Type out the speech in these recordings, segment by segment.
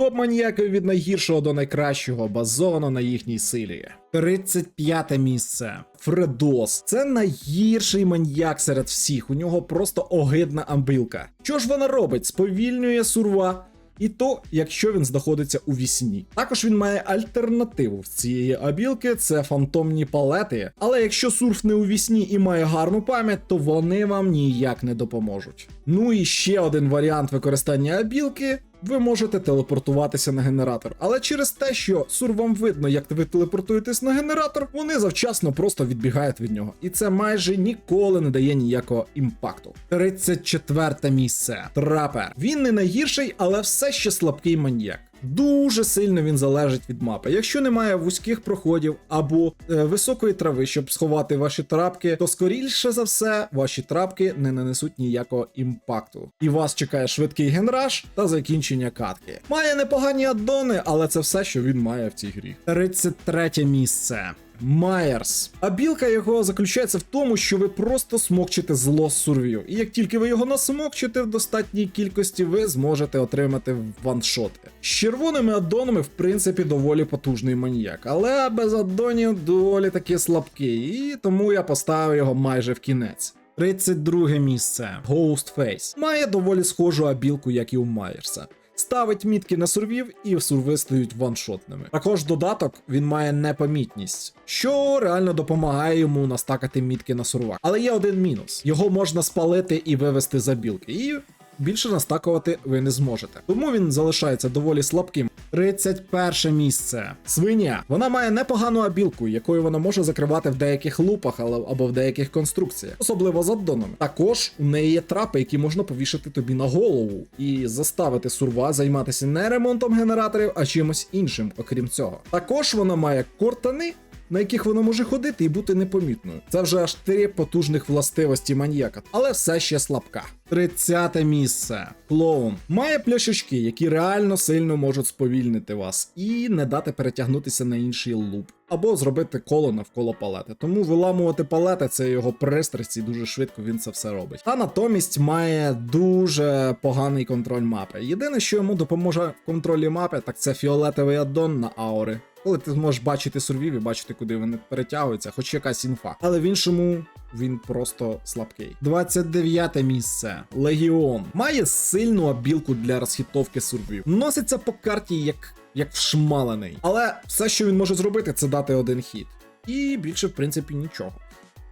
Топ маніяки від найгіршого до найкращого базовано на їхній силі. 35 місце. Фредос. Це найгірший маньяк серед всіх. У нього просто огидна амбилка. Що ж вона робить? Сповільнює сурва. І то, якщо він знаходиться у вісні. Також він має альтернативу в цієї абілки, це фантомні палети. Але якщо сурф не у вісні і має гарну пам'ять, то вони вам ніяк не допоможуть. Ну і ще один варіант використання абілки. Ви можете телепортуватися на генератор, але через те, що сур вам видно, як ви телепортуєтесь на генератор, вони завчасно просто відбігають від нього. І це майже ніколи не дає ніякого імпакту. 34 місце. Трапер. Він не найгірший, але все ще слабкий маньяк. Дуже сильно він залежить від мапи. Якщо немає вузьких проходів або е, високої трави, щоб сховати ваші трапки, то скоріше за все ваші трапки не нанесуть ніякого імпакту. І вас чекає швидкий генраж та закінчення катки. Має непогані аддони, але це все, що він має в цій грі. 33 місце. Майерс. А білка його заключається в тому, що ви просто смокчите зло з сурвів. І як тільки ви його насмокчите в достатній кількості, ви зможете отримати ваншоти. З червоними аддонами, в принципі, доволі потужний маніяк, але без аддонів доволі таки слабкий, і тому я поставив його майже в кінець. 32 місце. Ghostface. Має доволі схожу абілку, як і у Майерса. Ставить мітки на сурвів і сурви стають ваншотними. Також додаток він має непомітність, що реально допомагає йому настакати мітки на сурвах. Але є один мінус: його можна спалити і вивести за білки, і більше настакувати ви не зможете. Тому він залишається доволі слабким. 31 місце. Свиня. Вона має непогану абілку, якою вона може закривати в деяких лупах або в деяких конструкціях, особливо з аддонами. Також у неї є трапи, які можна повішати тобі на голову і заставити сурва займатися не ремонтом генераторів, а чимось іншим, окрім цього. Також вона має кортани. На яких вона може ходити і бути непомітною. Це вже аж три потужних властивості маніяка, але все ще слабка. 30 місце. Клоун має пляшечки, які реально сильно можуть сповільнити вас і не дати перетягнутися на інший луп. Або зробити коло навколо палети. Тому виламувати палети це його пристрасть, і дуже швидко він це все робить. Та натомість має дуже поганий контроль мапи. Єдине, що йому допоможе в контролі мапи, так це фіолетовий аддон на аури. Коли ти зможеш бачити сурвів і бачити, куди вони перетягуються, хоч якась інфа. Але в іншому він просто слабкий. 29 місце. Легіон. Має сильну абілку для розхитовки сурвів. Носиться по карті як, як вшмалений. Але все, що він може зробити, це дати один хід. І більше, в принципі, нічого.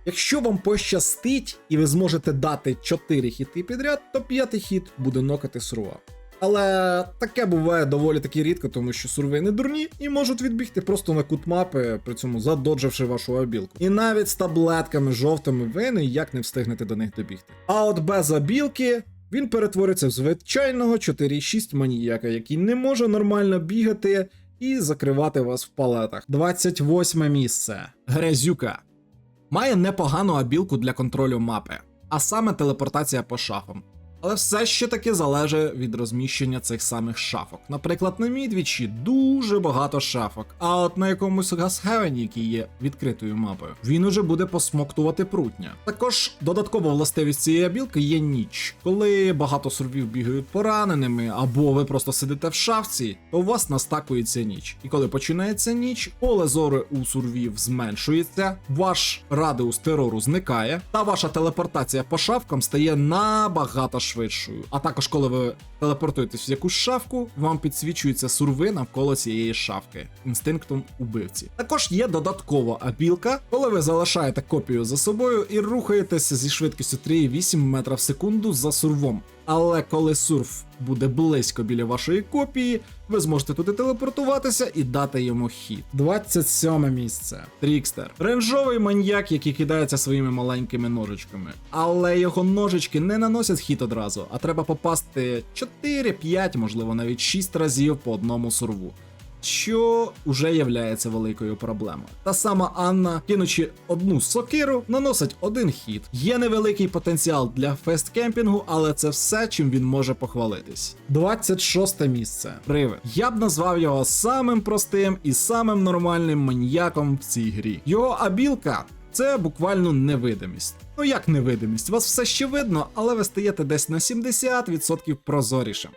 Якщо вам пощастить і ви зможете дати 4 хіти підряд, то п'ятий хід буде нокати сурва. Але таке буває доволі таки рідко, тому що сурви не дурні і можуть відбігти просто на кут мапи, при цьому задодживши вашу обілку. І навіть з таблетками жовтими ви ніяк не встигнете до них добігти. А от без обілки. Він перетвориться в звичайного 4-6 маніяка, який не може нормально бігати і закривати вас в палетах. 28 місце. Грязюка. Має непогану абілку для контролю мапи, а саме телепортація по шафам. Але все ще таки залежить від розміщення цих самих шафок. Наприклад, на мідвічі дуже багато шафок, а от на якомусь Гасхевені, який є відкритою мапою, він уже буде посмоктувати прутня. Також додаткова властивість цієї абілки є ніч. Коли багато сурвів бігають пораненими, або ви просто сидите в шафці, то у вас настакується ніч. І коли починається ніч, поле зору у сурвів зменшується, ваш радіус терору зникає, та ваша телепортація по шафкам стає набагато швидшою. А також, коли ви телепортуєтесь в якусь шафку, вам підсвічується сурви навколо цієї шафки інстинктом убивці. Також є додаткова абілка, коли ви залишаєте копію за собою і рухаєтеся зі швидкістю 3,8 метра в секунду за сурвом. Але коли сурф буде близько біля вашої копії, ви зможете туди телепортуватися і дати йому хід. 27 місце. Трікстер. Ренжовий маньяк, який кидається своїми маленькими ножичками. Але його ножички не наносять хід одразу, а треба попасти 4-5, можливо, навіть 6 разів по одному сурву. Що вже являється великою проблемою. Та сама Анна, кинучи одну сокиру, наносить один хід. Є невеликий потенціал для фесткемпінгу, але це все, чим він може похвалитись. 26 місце. Привид. Я б назвав його самим простим і самим нормальним маніяком в цій грі. Його абілка. Це буквально невидимість. Ну як невидимість? Вас все ще видно, але ви стаєте десь на 70% прозорішим.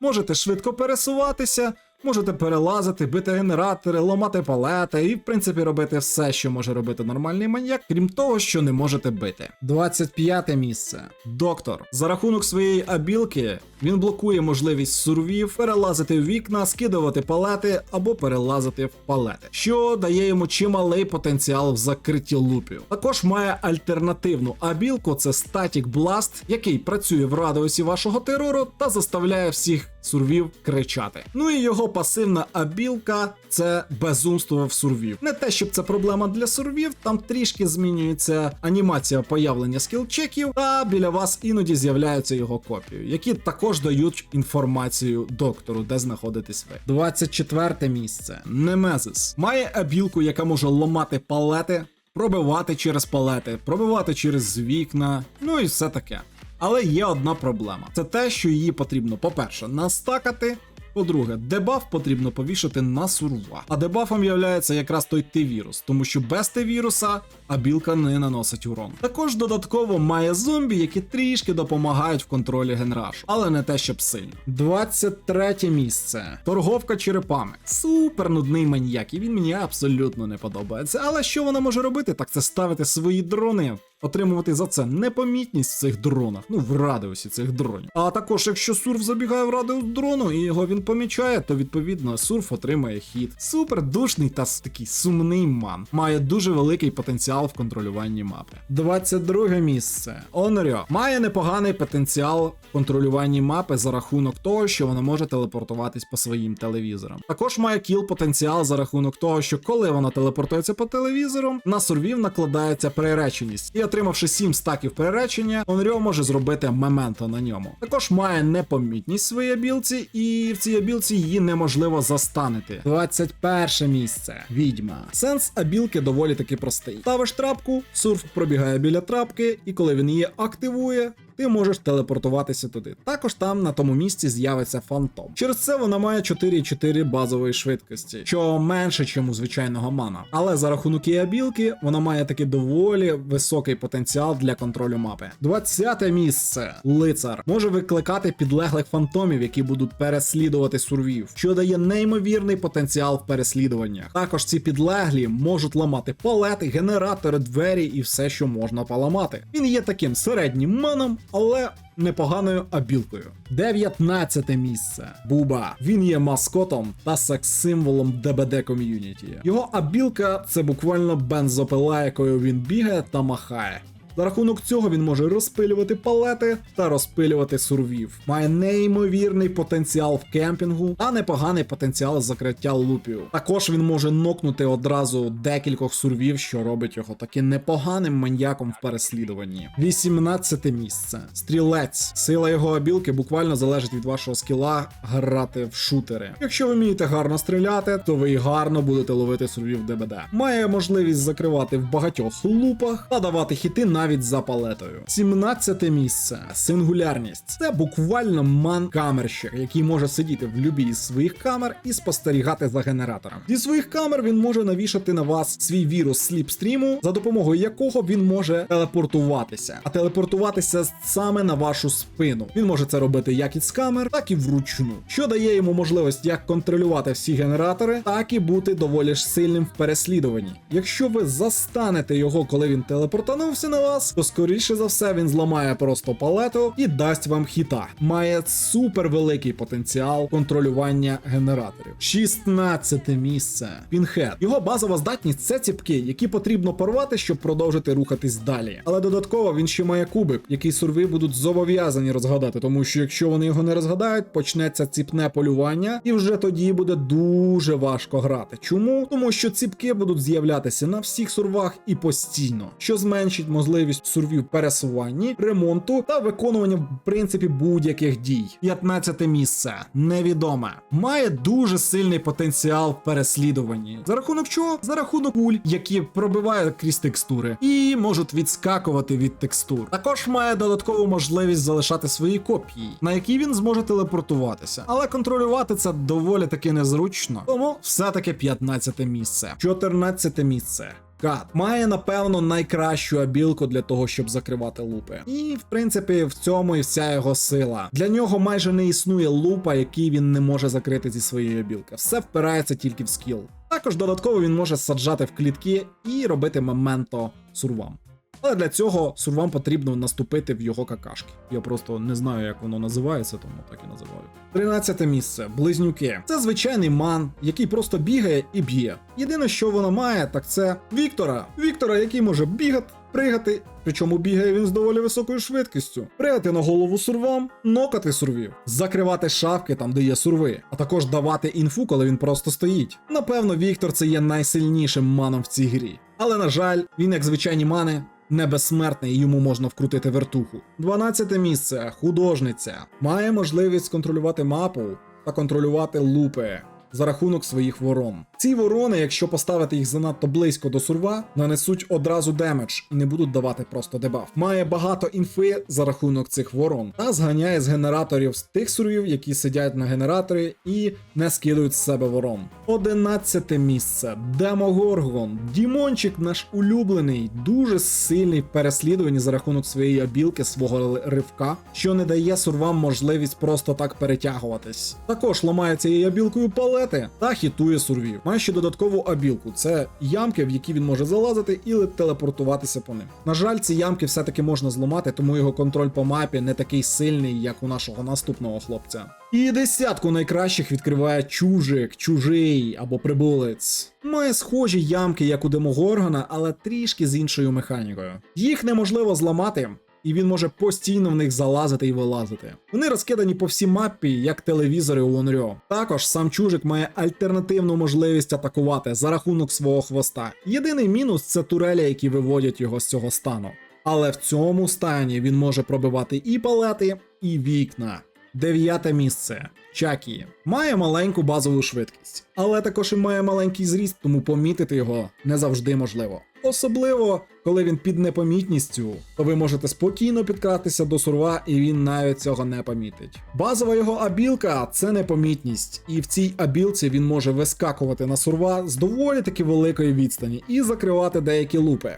Можете швидко пересуватися, можете перелазити, бити генератори, ламати палети і, в принципі, робити все, що може робити нормальний маньяк, крім того, що не можете бити. 25 місце. Доктор. За рахунок своєї абілки він блокує можливість сурвів перелазити в вікна, скидувати палети або перелазити в палети, що дає йому чималий потенціал в закритті лупів. Також має альтернативну абілку, це Static Blast, який працює в радіусі вашого терору та заставляє всіх сурвів кричати. Ну і його пасивна абілка це безумство в сурвів. Не те, щоб це проблема для сурвів, там трішки змінюється анімація появлення скілчеків, та біля вас іноді з'являються його копії, які також дають інформацію доктору, де знаходитесь ви. 24 місце. Немезис має абілку, яка може ламати палети. Пробивати через палети, пробивати через вікна, ну і все таке. Але є одна проблема: це те, що її потрібно, по-перше, настакати. По-друге, дебаф потрібно повішати на сурва. А дебафом являється якраз той Т-вірус, тому що без Т-віруса абілка не наносить урон. Також додатково має зомбі, які трішки допомагають в контролі генрашу, але не те, щоб сильно. 23 місце. Торговка черепами. Супер нудний маньяк, і він мені абсолютно не подобається. Але що вона може робити? Так це ставити свої дрони отримувати за це непомітність в цих дронах, ну в радіусі цих дронів. А також, якщо сурф забігає в радіус дрону і його він помічає, то відповідно сурф отримає хід. Супер душний та такий сумний ман. Має дуже великий потенціал в контролюванні мапи. 22 місце. Онрьо має непоганий потенціал в контролюванні мапи за рахунок того, що вона може телепортуватись по своїм телевізорам. Також має кіл потенціал за рахунок того, що коли вона телепортується по телевізору, на сурвів накладається приреченість. І отримавши 7 стаків переречення, Онрьо може зробити мементо на ньому. Також має непомітність своїй абілці, і в цій абілці її неможливо застанити. 21 місце. Відьма. Сенс абілки доволі таки простий. Ставиш трапку, сурф пробігає біля трапки, і коли він її активує. Ти можеш телепортуватися туди. Також там на тому місці з'явиться фантом. Через це вона має 4,4 базової швидкості, що менше, ніж у звичайного мана. Але за рахунок її абілки вона має таки доволі високий потенціал для контролю мапи. 20 місце. Лицар може викликати підлеглих фантомів, які будуть переслідувати сурвів, що дає неймовірний потенціал в переслідуваннях. Також ці підлеглі можуть ламати палети, генератори, двері і все, що можна поламати. Він є таким середнім маном, але непоганою абілкою. 19 місце. Буба. Він є маскотом та секс-символом ДБД ком'юніті. Його абілка це буквально бензопила, якою він бігає та махає. За рахунок цього він може розпилювати палети та розпилювати сурвів. Має неймовірний потенціал в кемпінгу та непоганий потенціал закриття лупів. Також він може нокнути одразу декількох сурвів, що робить його таким непоганим маньяком в переслідуванні. 18 місце. Стрілець. Сила його обілки буквально залежить від вашого скіла грати в шутери. Якщо ви вмієте гарно стріляти, то ви і гарно будете ловити сурвів ДБД. Має можливість закривати в багатьох лупах та давати хіти навіть за палетою. 17 місце. Сингулярність. Це буквально ман-камерщик, який може сидіти в любій з своїх камер і спостерігати за генератором. Зі своїх камер він може навішати на вас свій вірус сліпстріму, за допомогою якого він може телепортуватися, а телепортуватися саме на вашу спину. Він може це робити як із камер, так і вручну, що дає йому можливість як контролювати всі генератори, так і бути доволі ж сильним в переслідуванні. Якщо ви застанете його, коли він телепортанувся на вас, то скоріше за все він зламає просто палету і дасть вам хіта. Має супер великий потенціал контролювання генераторів. 16 місце. Пінхед. Його базова здатність це ціпки, які потрібно порвати, щоб продовжити рухатись далі. Але додатково він ще має кубик, який сурви будуть зобов'язані розгадати, тому що якщо вони його не розгадають, почнеться ціпне полювання, і вже тоді буде дуже важко грати. Чому? Тому що ціпки будуть з'являтися на всіх сурвах і постійно, що зменшить можливість сурвів пересуванні, ремонту та виконування в принципі будь-яких дій. 15 місце невідоме. Має дуже сильний потенціал в переслідуванні. За рахунок чого? За рахунок куль, які пробивають крізь текстури і можуть відскакувати від текстур. Також має додаткову можливість залишати свої копії, на які він зможе телепортуватися. Але контролювати це доволі таки незручно. Тому все-таки 15 місце. 14 місце. Кат має, напевно, найкращу абілку для того, щоб закривати лупи. І, в принципі, в цьому і вся його сила. Для нього майже не існує лупа, який він не може закрити зі своєї абілки. Все впирається тільки в скіл. Також додатково він може саджати в клітки і робити моменто сурвам. Але для цього сурвам потрібно наступити в його какашки. Я просто не знаю, як воно називається, тому так і називаю. 13 місце близнюки. Це звичайний ман, який просто бігає і б'є. Єдине, що вона має, так це Віктора. Віктора, який може бігати, пригати. Причому бігає він з доволі високою швидкістю. Пригати на голову сурвам, нокати сурвів, закривати шавки там, де є сурви, а також давати інфу, коли він просто стоїть. Напевно, Віктор це є найсильнішим маном в цій грі. Але на жаль, він, як звичайні мани, не безсмертний йому можна вкрутити вертуху. 12 місце художниця має можливість контролювати мапу та контролювати лупи за рахунок своїх ворон. Ці ворони, якщо поставити їх занадто близько до сурва, нанесуть одразу демедж і не будуть давати просто дебаф. Має багато інфи за рахунок цих ворон та зганяє з генераторів з тих сурвів, які сидять на генераторі і не скидують з себе ворон. 11 місце. Демогоргон. Дімончик наш улюблений, дуже сильний в переслідуванні за рахунок своєї обілки, свого ривка, що не дає сурвам можливість просто так перетягуватись. Також ламає цією обілкою палети та хітує сурвів. Має ще додаткову обілку. Це ямки, в які він може залазити і телепортуватися по ним. На жаль, ці ямки все-таки можна зламати, тому його контроль по мапі не такий сильний, як у нашого наступного хлопця. І десятку найкращих відкриває чужик, чужий або прибулець. Має схожі ямки, як у Демогоргона, але трішки з іншою механікою. Їх неможливо зламати. І він може постійно в них залазити і вилазити. Вони розкидані по всій мапі, як телевізори у Онрьо. Також сам чужик має альтернативну можливість атакувати за рахунок свого хвоста. Єдиний мінус це турелі, які виводять його з цього стану. Але в цьому стані він може пробивати і палети, і вікна. Дев'яте місце. Чакі має маленьку базову швидкість, але також і має маленький зріст, тому помітити його не завжди можливо. Особливо, коли він під непомітністю, то ви можете спокійно підкратися до сурва, і він навіть цього не помітить. Базова його абілка це непомітність, і в цій абілці він може вискакувати на сурва з доволі таки великої відстані і закривати деякі лупи.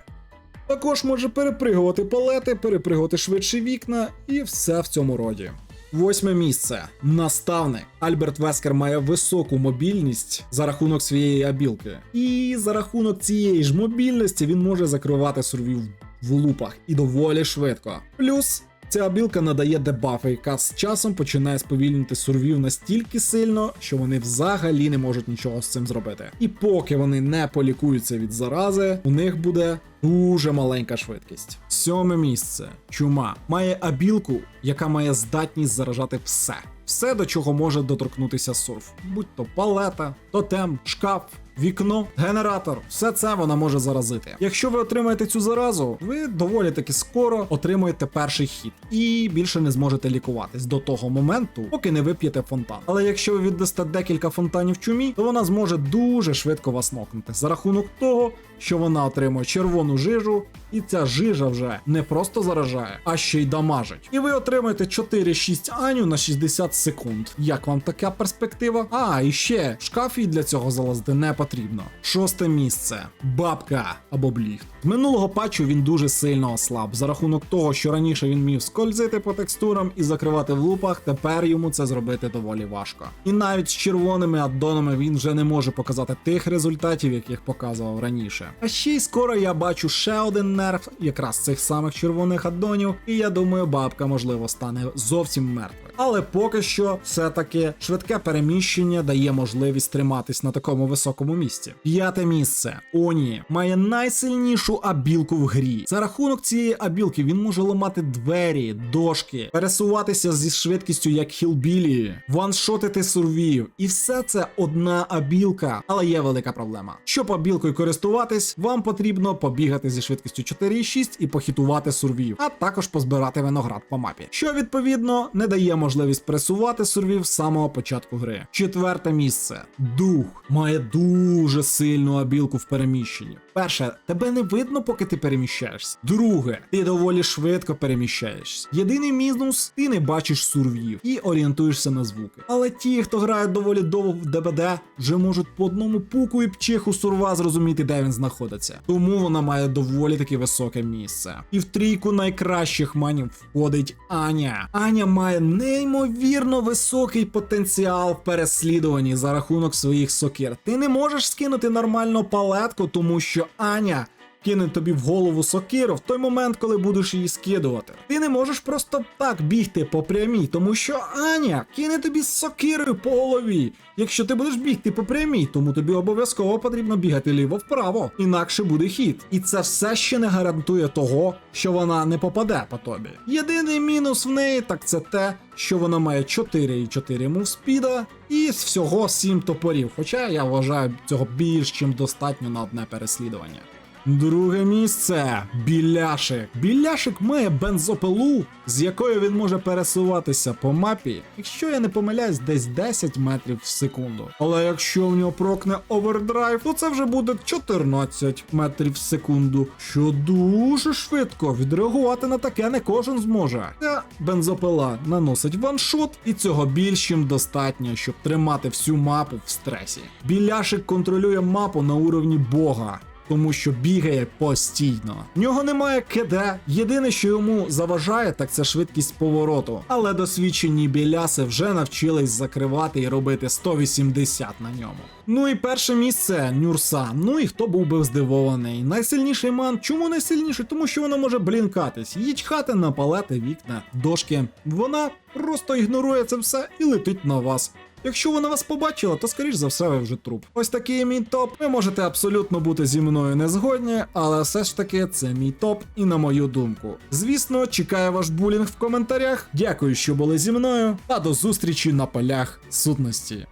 Також може перепригувати палети, перепригувати швидше вікна і все в цьому роді. Восьме місце. Наставник. Альберт Вескер має високу мобільність за рахунок своєї абілки. І за рахунок цієї ж мобільності він може закривати сурвів в лупах і доволі швидко. Плюс. Ця абілка надає дебафи, яка з часом починає сповільнити сурвів настільки сильно, що вони взагалі не можуть нічого з цим зробити. І поки вони не полікуються від зарази, у них буде дуже маленька швидкість. Сьоме місце. Чума має абілку, яка має здатність заражати все. Все, до чого може доторкнутися сурф, будь то палета, тотем, шкаф. Вікно, генератор, все це вона може заразити. Якщо ви отримаєте цю заразу, ви доволі таки скоро отримуєте перший хід і більше не зможете лікуватись до того моменту, поки не вип'єте фонтан. Але якщо ви віддасте декілька фонтанів чумі, то вона зможе дуже швидко вас нокнути за рахунок того, що вона отримує червону жижу, і ця жижа вже не просто заражає, а ще й дамажить. І ви отримаєте 4-6 аню на 60 секунд. Як вам така перспектива? А, і ще в шкафі для цього залазити не потрібно. Шосте місце бабка або бліфт. Минулого патчу він дуже сильно ослаб. За рахунок того, що раніше він міг скользити по текстурам і закривати в лупах, тепер йому це зробити доволі важко. І навіть з червоними аддонами він вже не може показати тих результатів, яких показував раніше. А ще й скоро я бачу ще один нерв, якраз цих самих червоних аддонів, і я думаю, бабка можливо стане зовсім мертвою. Але поки що, все-таки швидке переміщення дає можливість триматись на такому високому місці. П'яте місце. Оні має найсильнішу абілку в грі. За рахунок цієї абілки він може ламати двері, дошки, пересуватися зі швидкістю як хілбілі, ваншотити сурвів. І все це одна абілка. Але є велика проблема. Щоб абілкою користуватись, вам потрібно побігати зі швидкістю 4,6 і похитувати сурвів, а також позбирати виноград по мапі, що відповідно не дає можливість пресувати сурвів з самого початку гри. Четверте місце. Дух має дуже сильну абілку в переміщенні. Перше, тебе не видно, поки ти переміщаєшся. Друге, ти доволі швидко переміщаєшся. Єдиний мінус, ти не бачиш сурвів і орієнтуєшся на звуки. Але ті, хто грають доволі довго в ДБД, вже можуть по одному пуку і пчиху сурва зрозуміти, де він знаходиться. Тому вона має доволі таки високе місце. І в трійку найкращих манів входить Аня. Аня має неймовірно високий потенціал в переслідуванні за рахунок своїх сокир. Ти не можеш скинути нормально палетку, тому що Аня. Кине тобі в голову сокиру в той момент, коли будеш її скидувати. Ти не можеш просто так бігти по прямій, тому що Аня кине тобі з сокирою по голові. Якщо ти будеш бігти по прямій, тому тобі обов'язково потрібно бігати ліво-вправо, інакше буде хід. І це все ще не гарантує того, що вона не попаде по тобі. Єдиний мінус в неї так це те, що вона має 4,4 мувспіда і всього 7 топорів. Хоча я вважаю цього більш чим достатньо на одне переслідування. Друге місце біляшик. Біляшик має бензопилу, з якою він може пересуватися по мапі, якщо я не помиляюсь, десь 10 метрів в секунду. Але якщо в нього прокне овердрайв, то це вже буде 14 метрів в секунду, що дуже швидко відреагувати на таке не кожен зможе. Ця бензопила наносить ваншот, і цього більш чим достатньо, щоб тримати всю мапу в стресі. Біляшик контролює мапу на уровні бога тому що бігає постійно. В нього немає КД. Єдине, що йому заважає, так це швидкість повороту. Але досвідчені біляси вже навчились закривати і робити 180 на ньому. Ну і перше місце Нюрса. Ну і хто був би здивований. Найсильніший ман. Чому найсильніший? Тому що вона може блінкатись, їй чхати на палети, вікна, дошки. Вона просто ігнорує це все і летить на вас. Якщо вона вас побачила, то скоріш за все ви вже труп. Ось такий мій топ. Ви можете абсолютно бути зі мною не згодні, але все ж таки це мій топ і на мою думку. Звісно, чекаю ваш булінг в коментарях. Дякую, що були зі мною, та до зустрічі на полях сутності.